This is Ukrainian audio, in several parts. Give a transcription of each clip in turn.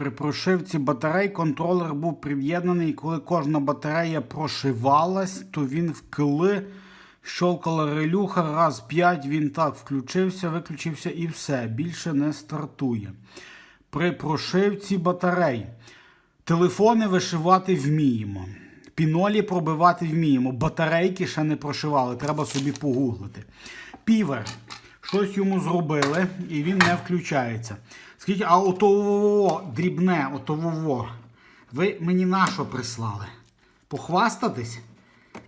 При прошивці батарей контролер був під'єднаний, і коли кожна батарея прошивалась, то він вкли, щолкала релюха, раз 5 він так включився, виключився і все. Більше не стартує. При прошивці батарей телефони вишивати вміємо. Пінолі пробивати вміємо. Батарейки ще не прошивали, треба собі погуглити. Півер. Щось йому зробили і він не включається. Скажіть, а ото дрібне, ото ви мені на що прислали? Похвастатись?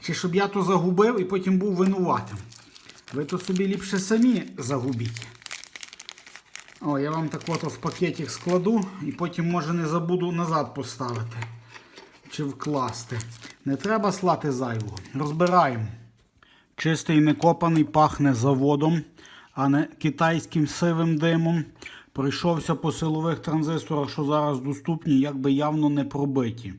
Чи щоб я то загубив і потім був винуватим? Ви то собі ліпше самі загубіть. О, я вам так от в пакетик складу і потім, може, не забуду назад поставити. Чи вкласти. Не треба слати зайвого. Розбираємо. Чистий некопаний пахне заводом, а не китайським сивим димом. Пройшовся по силових транзисторах, що зараз доступні, якби явно не пробиті.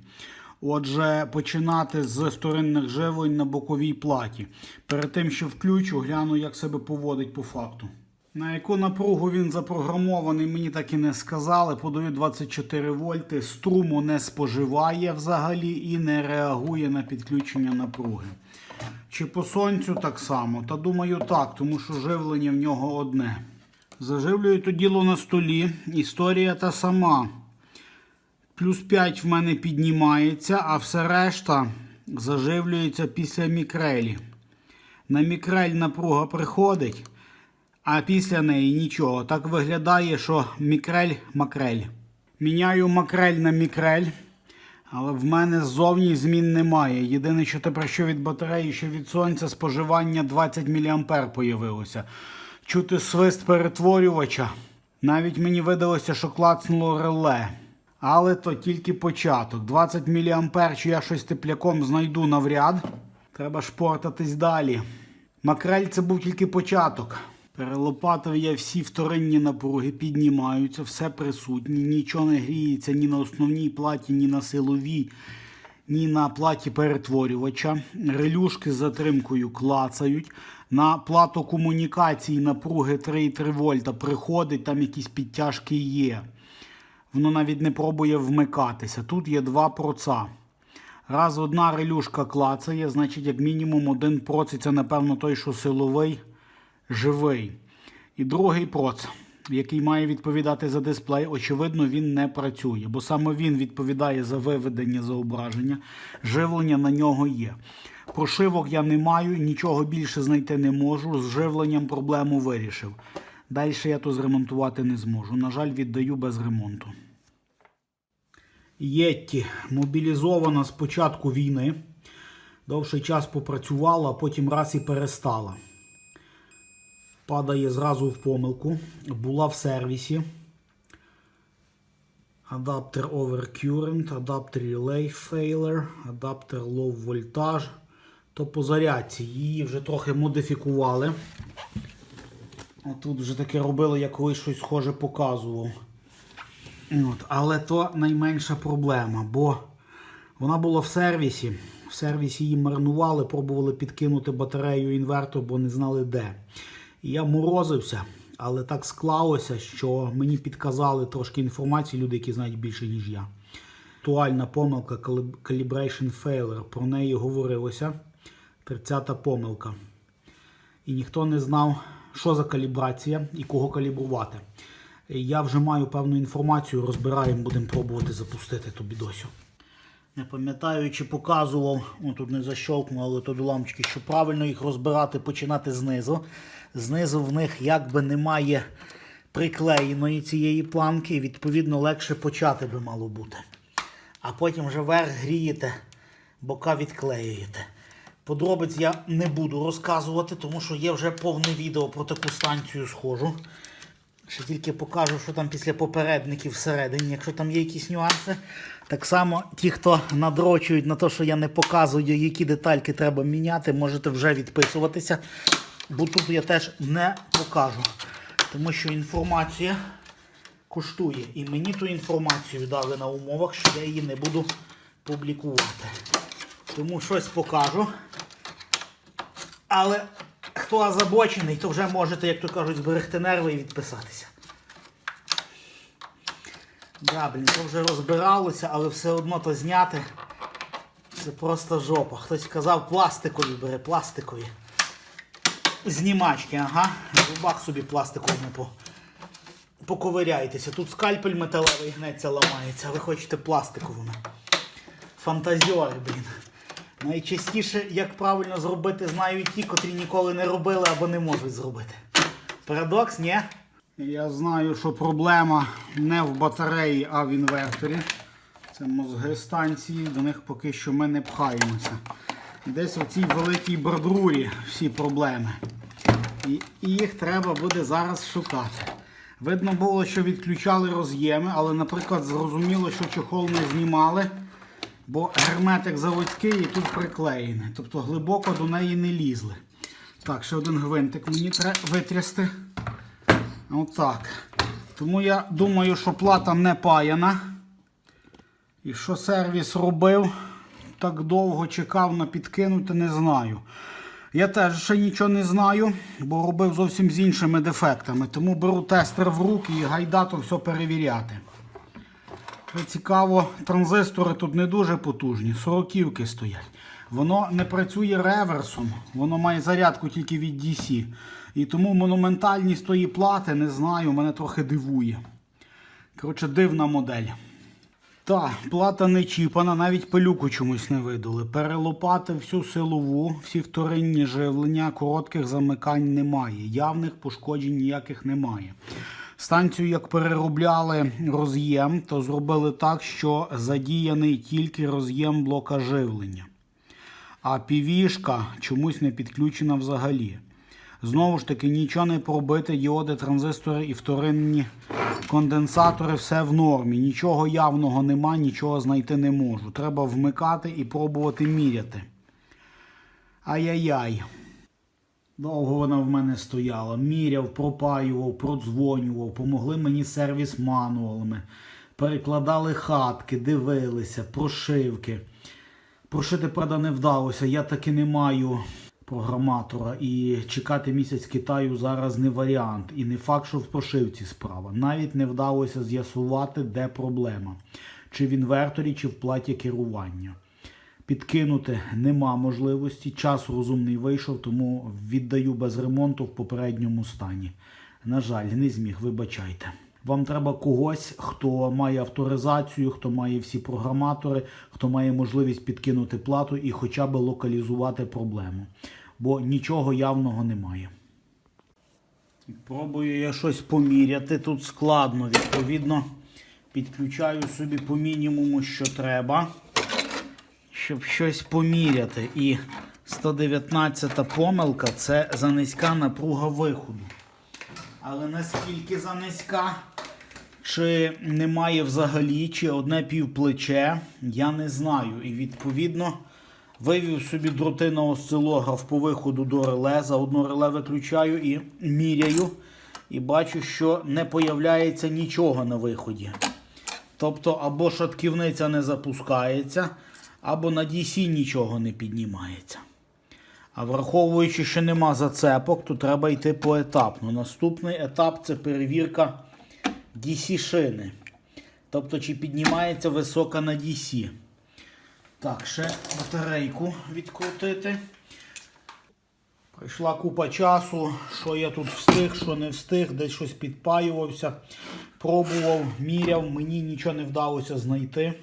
Отже, починати з вторинних живлень на боковій платі. Перед тим, що включу, гляну, як себе поводить по факту. На яку напругу він запрограмований, мені так і не сказали. Подаю 24 вольти, струму не споживає взагалі і не реагує на підключення напруги. Чи по сонцю так само? Та думаю так, тому що живлення в нього одне. Заживлюю то діло на столі. Історія та сама. Плюс 5 в мене піднімається, а все решта заживлюється після мікрелі. На мікрель напруга приходить, а після неї нічого. Так виглядає, що мікрель макрель. Міняю макрель на мікрель, але в мене ззовні змін немає. Єдине, що тепер що від батареї, що від сонця споживання 20 мА появилося. Чути свист перетворювача. Навіть мені видалося, що клацнуло реле. Але то тільки початок. 20 мА, чи я щось тепляком знайду навряд. Треба шпортатись далі. Макрель це був тільки початок. Перелопатив я всі вторинні напруги, піднімаються, все присутні, нічого не гріється ні на основній платі, ні на силовій, ні на платі перетворювача. Релюшки з затримкою клацають. На плату комунікації напруги 3,3 вольта приходить, там якісь підтяжки є. Воно навіть не пробує вмикатися. Тут є два проца. Раз одна релюшка клацає, значить, як мінімум один проц, і це, напевно, той, що силовий, живий. І другий проц, який має відповідати за дисплей, очевидно, він не працює, бо саме він відповідає за виведення зображення. Живлення на нього є. Прошивок я не маю, нічого більше знайти не можу. З живленням проблему вирішив. Далі я то зремонтувати не зможу. На жаль, віддаю без ремонту. Єтті мобілізована з початку війни. Довший час попрацювала, а потім раз і перестала. Падає зразу в помилку. Була в сервісі. Адаптер overcurrent, адаптер relay failure, адаптер low voltage. То по зарядці. Її вже трохи модифікували. Тут вже таке робили, я колись щось схоже показував. От. Але то найменша проблема, бо вона була в сервісі. В сервісі її марнували, пробували підкинути батарею інвертор, бо не знали де. Я морозився, але так склалося, що мені підказали трошки інформації, люди, які знають більше, ніж я. Актуальна помилка Calibration Failure. Про неї говорилося. 30-та помилка. І ніхто не знав, що за калібрація і кого калібрувати. Я вже маю певну інформацію, розбираємо, будемо пробувати запустити ту бідосю. Не пам'ятаю, чи показував, о, тут не защолкнув, але до лампочки, що правильно їх розбирати, починати знизу. Знизу в них якби немає приклеєної цієї планки, відповідно легше почати би мало бути. А потім вже верх грієте, бока відклеюєте. Подробиць я не буду розказувати, тому що є вже повне відео про таку станцію схожу. Ще тільки покажу, що там після попередників всередині, якщо там є якісь нюанси. Так само ті, хто надрочують на те, що я не показую, які детальки треба міняти, можете вже відписуватися. Бо тут я теж не покажу. Тому що інформація коштує. І мені ту інформацію дали на умовах, що я її не буду публікувати. Тому щось покажу. Але хто озабочений, то вже можете, як то кажуть, зберегти нерви і відписатися. Да, блін, то вже розбиралося, але все одно то зняти. Це просто жопа. Хтось казав пластикові бери, пластикові. Знімачки, ага. Зубах собі пластиковими по... поковиряйтеся. Тут скальпель металевий гнеться, ламається, а ви хочете пластиковими. Фантазіори, блін. Найчастіше, як правильно зробити, знають ті, котрі ніколи не робили або не можуть зробити. Парадокс, ні? Я знаю, що проблема не в батареї, а в інверторі. Це мозги станції, до них поки що ми не пхаємося. Десь в цій великій бордурі всі проблеми. І їх треба буде зараз шукати. Видно було, що відключали роз'єми, але, наприклад, зрозуміло, що чехол не знімали, бо герметик заводський і тут приклеєний. Тобто глибоко до неї не лізли. Так, ще один гвинтик мені треба витрясти. Отак. Тому я думаю, що плата не паяна. І що сервіс робив, так довго чекав на підкинути, не знаю. Я теж ще нічого не знаю, бо робив зовсім з іншими дефектами. Тому беру тестер в руки і гайда то все перевіряти. Цікаво, транзистори тут не дуже потужні, сороківки стоять. Воно не працює реверсом, воно має зарядку тільки від DC. І тому монументальність тої плати, не знаю, мене трохи дивує. Коротше, дивна модель. Так, плата не чіпана, навіть пилюку чомусь не видали. Перелопати всю силову, всі вторинні живлення, коротких замикань немає. Явних пошкоджень ніяких немає. Станцію, як переробляли роз'єм, то зробили так, що задіяний тільки роз'єм блока живлення. А півішка чомусь не підключена взагалі. Знову ж таки, нічого не пробити, діоди, транзистори і вторинні конденсатори, все в нормі. Нічого явного нема, нічого знайти не можу. Треба вмикати і пробувати міряти. Ай-яй-яй. Довго вона в мене стояла. Міряв, пропаював, продзвонював, помогли мені сервіс мануалами. Перекладали хатки, дивилися, прошивки. Прошити, правда, не вдалося. Я таки не маю програматора. І чекати місяць Китаю зараз не варіант. І не факт, що в прошивці справа. Навіть не вдалося з'ясувати, де проблема. Чи в інверторі, чи в платі керування. Підкинути нема можливості. Час розумний вийшов, тому віддаю без ремонту в попередньому стані. На жаль, не зміг, вибачайте. Вам треба когось, хто має авторизацію, хто має всі програматори, хто має можливість підкинути плату і хоча б локалізувати проблему. Бо нічого явного немає. Пробую я щось поміряти. Тут складно, відповідно, підключаю собі по мінімуму, що треба, щоб щось поміряти. І 119 помилка це за низька напруга виходу. Але наскільки за низька, чи немає взагалі, чи одне півплече, я не знаю. І відповідно вивів собі дроти на осцилограф по виходу до реле. За одно реле виключаю і міряю. І бачу, що не появляється нічого на виході. Тобто, або шатківниця не запускається, або на DC нічого не піднімається. А враховуючи, що нема зацепок, то треба йти поетапно. Наступний етап це перевірка DC шини. Тобто, чи піднімається висока на DC. Так, ще батарейку відкрутити. Пройшла купа часу, що я тут встиг, що не встиг, десь щось підпаювався, пробував, міряв, мені нічого не вдалося знайти.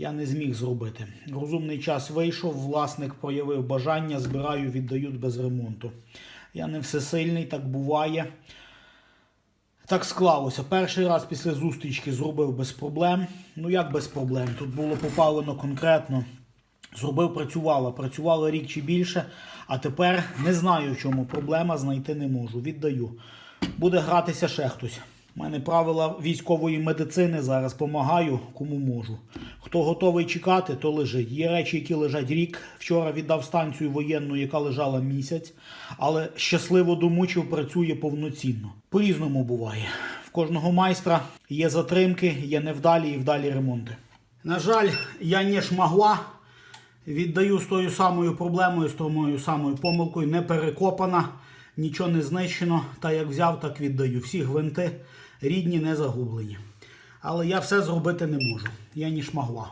Я не зміг зробити. Розумний час вийшов, власник проявив бажання, збираю, віддають без ремонту. Я не всесильний, так буває. Так склалося. Перший раз після зустрічки зробив без проблем. Ну як без проблем? Тут було попалено конкретно. Зробив, працювала. Працювала рік чи більше, а тепер не знаю, в чому проблема, знайти не можу. Віддаю. Буде гратися ще хтось. У мене правила військової медицини зараз допомагаю, кому можу. Хто готовий чекати, то лежить. Є речі, які лежать рік. Вчора віддав станцію воєнну, яка лежала місяць, але щасливо домучив, працює повноцінно. По-різному буває. В кожного майстра є затримки, є невдалі і вдалі ремонти. На жаль, я не шмагла. Віддаю з тою самою проблемою, з тою самою помилкою, не перекопана, нічого не знищено. Та як взяв, так віддаю. Всі гвинти рідні, не загублені. Але я все зробити не можу. Я ніж шмагла.